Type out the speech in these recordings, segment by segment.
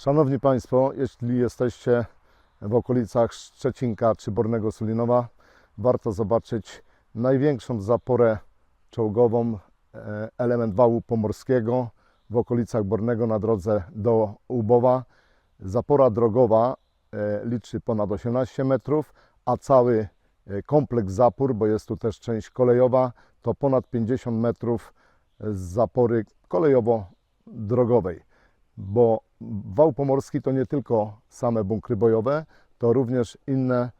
Szanowni Państwo, jeśli jesteście w okolicach Szczecinka czy Bornego Sulinowa, warto zobaczyć największą zaporę czołgową, e, element wału pomorskiego w okolicach Bornego na drodze do Ubowa. Zapora drogowa e, liczy ponad 18 metrów, a cały e, kompleks zapór, bo jest tu też część kolejowa, to ponad 50 metrów z zapory kolejowo-drogowej. Bo wał pomorski to nie tylko same bunkry bojowe, to również inne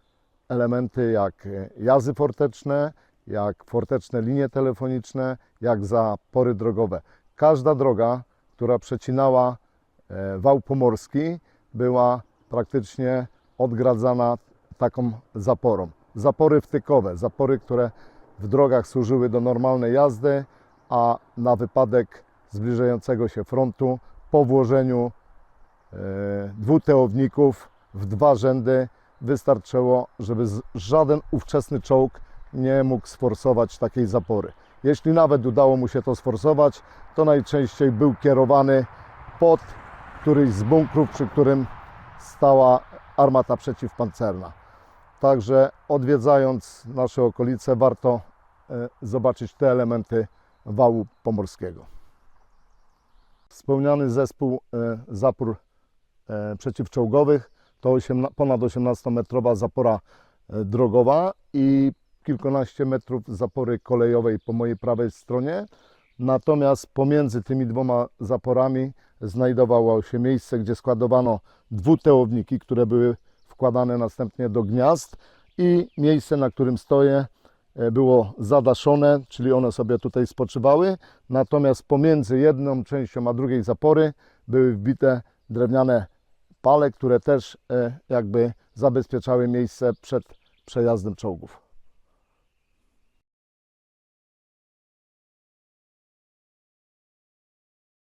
elementy jak e, jazy forteczne, jak forteczne linie telefoniczne, jak zapory drogowe. Każda droga, która przecinała e, wał pomorski, była praktycznie odgradzana taką zaporą. Zapory wtykowe, zapory, które w drogach służyły do normalnej jazdy, a na wypadek zbliżającego się frontu po włożeniu e, dwóch teowników w dwa rzędy wystarczyło, żeby żaden ówczesny czołg nie mógł sforsować takiej zapory. Jeśli nawet udało mu się to sforsować, to najczęściej był kierowany pod któryś z bunkrów, przy którym stała armata przeciwpancerna. Także odwiedzając nasze okolice, warto e, zobaczyć te elementy wału pomorskiego. Wspomniany zespół e, zapór e, przeciwczołgowych to ponad 18-metrowa zapora e, drogowa i kilkanaście metrów zapory kolejowej po mojej prawej stronie. Natomiast pomiędzy tymi dwoma zaporami znajdowało się miejsce, gdzie składowano dwutełowniki, które były wkładane następnie do gniazd i miejsce, na którym stoję, było zadaszone, czyli one sobie tutaj spoczywały. Natomiast pomiędzy jedną częścią a drugiej zapory były wbite drewniane pale, które też e, jakby zabezpieczały miejsce przed przejazdem czołgów.